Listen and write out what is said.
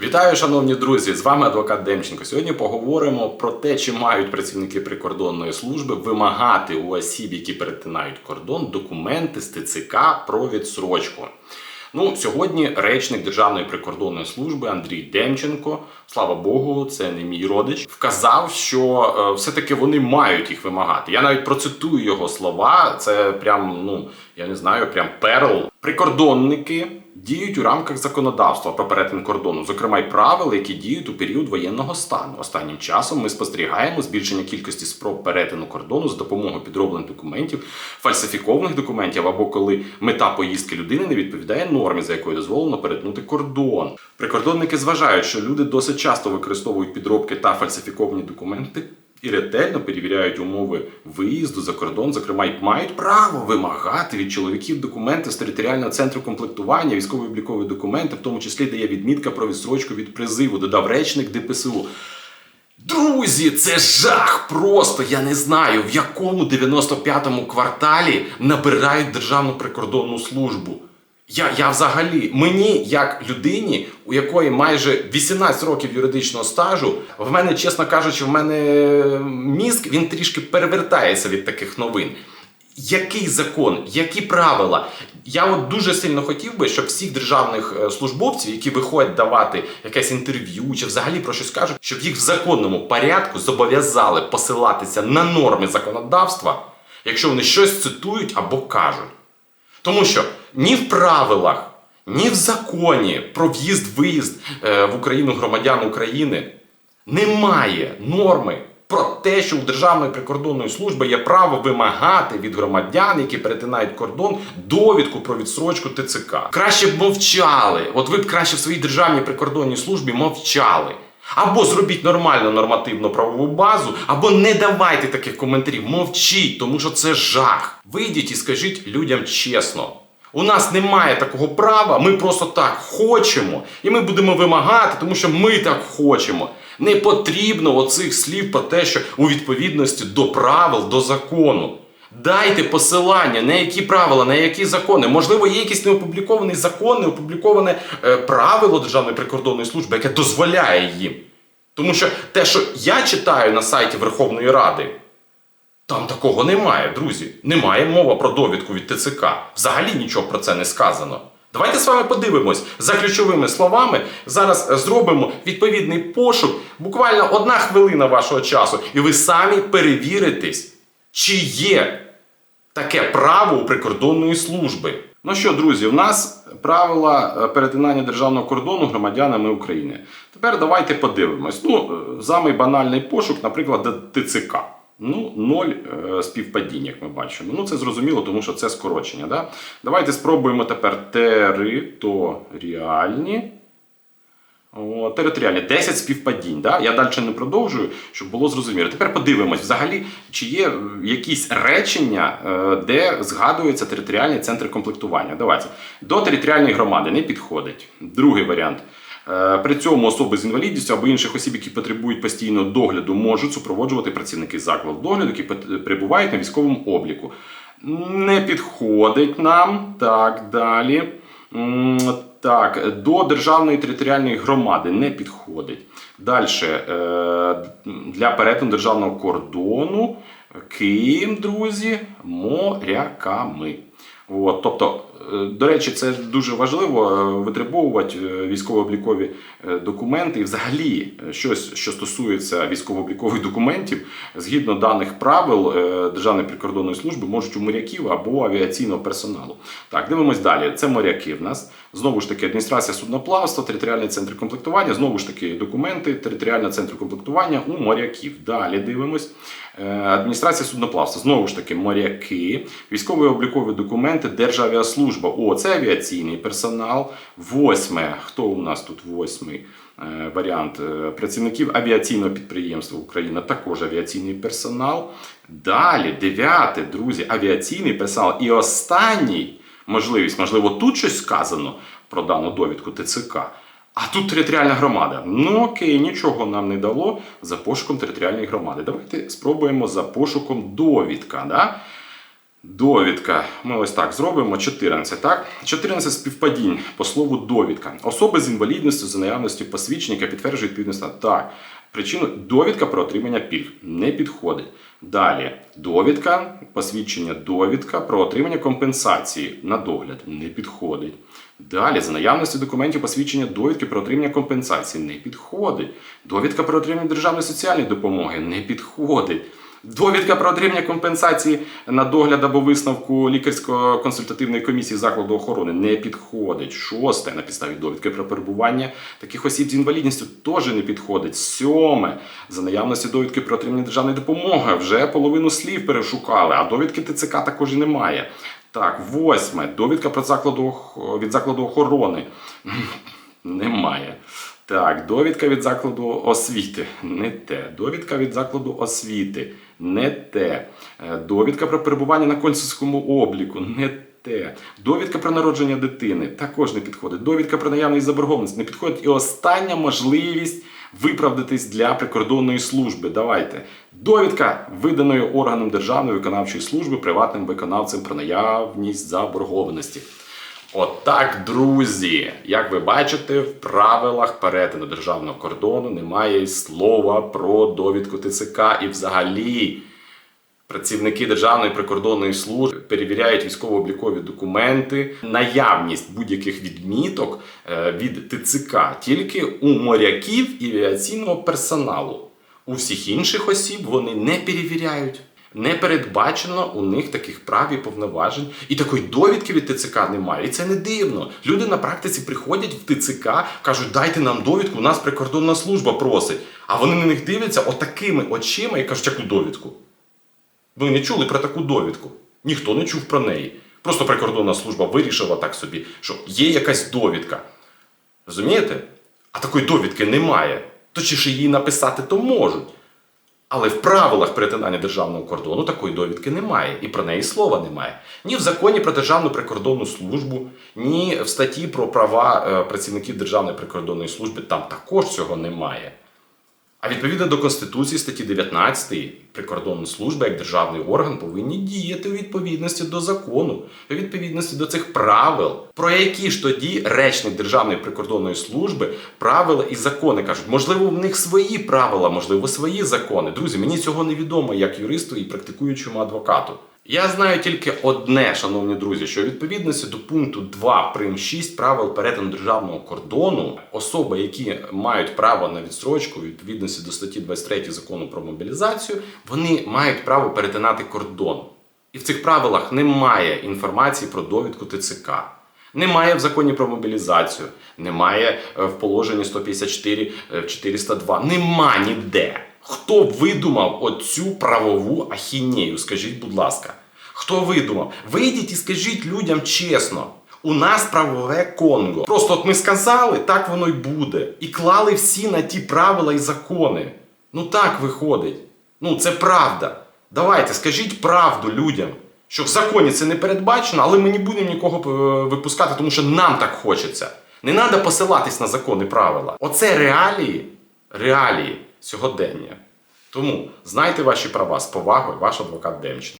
Вітаю, шановні друзі! З вами адвокат Демченко. Сьогодні поговоримо про те, чи мають працівники прикордонної служби вимагати у осіб, які перетинають кордон, документи з ТЦК про відсрочку. Ну, сьогодні речник Державної прикордонної служби Андрій Демченко, слава Богу, це не мій родич, вказав, що е, все-таки вони мають їх вимагати. Я навіть процитую його слова. Це прям, ну я не знаю, прям перл. Прикордонники діють у рамках законодавства про перетин кордону, зокрема й правил, які діють у період воєнного стану. Останнім часом ми спостерігаємо збільшення кількості спроб перетину кордону з допомогою підроблених документів, фальсифікованих документів або коли мета поїздки людини не відповідає нормі, за якою дозволено перетнути кордон. Прикордонники зважають, що люди досить часто використовують підробки та фальсифіковані документи. І ретельно перевіряють умови виїзду за кордон, зокрема, й мають право вимагати від чоловіків документи з територіального центру комплектування, військово-облікові документи, в тому числі дає відмітка про відстрочку від призиву, додав речник ДПСУ. Друзі, це жах! Просто я не знаю, в якому 95-му кварталі набирають Державну прикордонну службу. Я, я взагалі, мені, як людині, у якої майже 18 років юридичного стажу, в мене, чесно кажучи, в мене мізк він трішки перевертається від таких новин. Який закон, які правила? Я от дуже сильно хотів би, щоб всіх державних е, службовців, які виходять давати якесь інтерв'ю чи взагалі про щось кажуть, щоб їх в законному порядку зобов'язали посилатися на норми законодавства, якщо вони щось цитують або кажуть. Тому що ні в правилах, ні в законі про в'їзд-виїзд е, в Україну громадян України немає норми про те, що у Державної прикордонної служби є право вимагати від громадян, які перетинають кордон, довідку про відсрочку ТЦК. Краще б мовчали. От ви б краще в своїй державній прикордонній службі мовчали. Або зробіть нормальну нормативну правову базу, або не давайте таких коментарів. Мовчіть, тому що це жах. Вийдіть і скажіть людям чесно. У нас немає такого права, ми просто так хочемо, і ми будемо вимагати, тому що ми так хочемо. Не потрібно оцих слів про те, що у відповідності до правил, до закону. Дайте посилання на які правила, на які закони. Можливо, є якийсь неопублікований закон, неопубліковане е, правило Державної прикордонної служби, яке дозволяє їм. Тому що те, що я читаю на сайті Верховної Ради, там такого немає, друзі. Немає мова про довідку від ТЦК. Взагалі нічого про це не сказано. Давайте з вами подивимось за ключовими словами. Зараз зробимо відповідний пошук. Буквально одна хвилина вашого часу, і ви самі перевіритесь, чи є таке право у прикордонної служби. Ну що, друзі, у нас правила е, перетинання державного кордону громадянами України. Тепер давайте подивимось. Ну, е, самий банальний пошук, наприклад, ТЦК. Ну, ноль е, співпадінь, як ми бачимо. Ну, це зрозуміло, тому що це скорочення. Да? Давайте спробуємо тепер територіальні. О, територіальні 10 співпадінь. Да? Я далі не продовжую, щоб було зрозуміло. Тепер подивимось, взагалі, чи є якісь речення, е, де згадуються територіальні центри комплектування. Давайте. До територіальної громади не підходить. Другий варіант. Е, При цьому особи з інвалідністю або інших осіб, які потребують постійного догляду, можуть супроводжувати працівники закладу догляду, які перебувають на військовому обліку. Не підходить нам. Так, далі. Так, до державної територіальної громади не підходить. Далі для перетину державного кордону Київ, друзі, моряками. От, тобто, е, до речі, це дуже важливо е, витребовувати е, військово-облікові е, документи і взагалі е, щось, що стосується військово-облікових документів, згідно даних правил е, Державної прикордонної служби можуть у моряків або авіаційного персоналу. Так, дивимось далі. Це моряки в нас. Знову ж таки, адміністрація судноплавства, територіальний центр комплектування, знову ж таки, документи територіального центру комплектування у моряків. Далі дивимось. Е, Адміністрація судноплавства, знову ж таки, моряки, військові облікові документи, Державіаслужба. О, це авіаційний персонал. Восьме. Хто у нас тут восьмий? Е, Варіант е, працівників авіаційного підприємства Україна, також авіаційний персонал. Далі, дев'яте, друзі, авіаційний персонал. І останній можливість, можливо, тут щось сказано про дану довідку ТЦК. А тут територіальна громада. Ну окей, нічого нам не дало за пошуком територіальної громади. Давайте спробуємо за пошуком довідка. Да? Довідка. Ми ось так зробимо 14, так? 14 співпадінь по слову довідка. Особи з інвалідністю за наявності посвідчення, яке підтверджує. Так. Причину довідка про отримання пільг не підходить. Далі довідка, посвідчення довідка про отримання компенсації на догляд не підходить. Далі, за наявності документів посвідчення довідки про отримання компенсації не підходить. Довідка про отримання державної соціальної допомоги не підходить. Довідка про отримання компенсації на догляд або висновку лікарсько-консультативної комісії закладу охорони не підходить. Шосте на підставі довідки про перебування таких осіб з інвалідністю теж не підходить. Сьоме за наявності довідки про отримання державної допомоги вже половину слів перешукали, а довідки ТЦК також і немає. Так, восьме довідка про закладу від закладу охорони. Немає. Так, довідка від закладу освіти не те. Довідка від закладу освіти не те. Е, Довідка про перебування на консульському обліку не те. Довідка про народження дитини також не підходить. Довідка про наявність заборгованості не підходить. І остання можливість виправдатись для прикордонної служби. Давайте. Довідка виданої органом Державної виконавчої служби приватним виконавцем про наявність заборгованості. Отак, друзі, як ви бачите, в правилах перетину державного кордону немає слова про довідку ТЦК і взагалі. Працівники Державної прикордонної служби перевіряють військово-облікові документи, наявність будь-яких відміток е, від ТЦК тільки у моряків і авіаційного персоналу. У всіх інших осіб вони не перевіряють. Не передбачено у них таких прав і повноважень. І такої довідки від ТЦК немає. І це не дивно. Люди на практиці приходять в ТЦК, кажуть, дайте нам довідку, у нас прикордонна служба просить. А вони на них дивляться отакими очима і кажуть, яку довідку. Ви не чули про таку довідку? Ніхто не чув про неї. Просто прикордонна служба вирішила так собі, що є якась довідка. Розумієте? А такої довідки немає. Точніше, її написати то можуть. Але в правилах перетинання державного кордону такої довідки немає, і про неї слова немає. Ні в законі про Державну прикордонну службу, ні в статті про права е, працівників Державної прикордонної служби там також цього немає. А відповідно до Конституції статті 19 прикордонна служба як державний орган повинні діяти у відповідності до закону, у відповідності до цих правил. Про які ж тоді речник Державної прикордонної служби правила і закони кажуть, можливо, в них свої правила, можливо, свої закони. Друзі, мені цього не відомо як юристу і практикуючому адвокату. Я знаю тільки одне, шановні друзі, що відповідності до пункту 2 прим 6 правил перетину державного кордону особи, які мають право на відстрочку відповідності до статті 23 закону про мобілізацію, вони мають право перетинати кордон. І в цих правилах немає інформації про довідку ТЦК. Немає в законі про мобілізацію, немає е, в положенні 154 е, 402. Нема ніде. Хто видумав оцю правову ахінею? Скажіть, будь ласка, хто видумав? Вийдіть і скажіть людям чесно. У нас правове Конго. Просто от ми сказали, так воно й буде. І клали всі на ті правила і закони. Ну так виходить. Ну це правда. Давайте, скажіть правду людям, що в законі це не передбачено, але ми не будемо нікого е, випускати, тому що нам так хочеться. Не треба посилатись на закони правила. Оце реалії, реалії сьогодення. Тому знайте ваші права з повагою, ваш адвокат Демчин.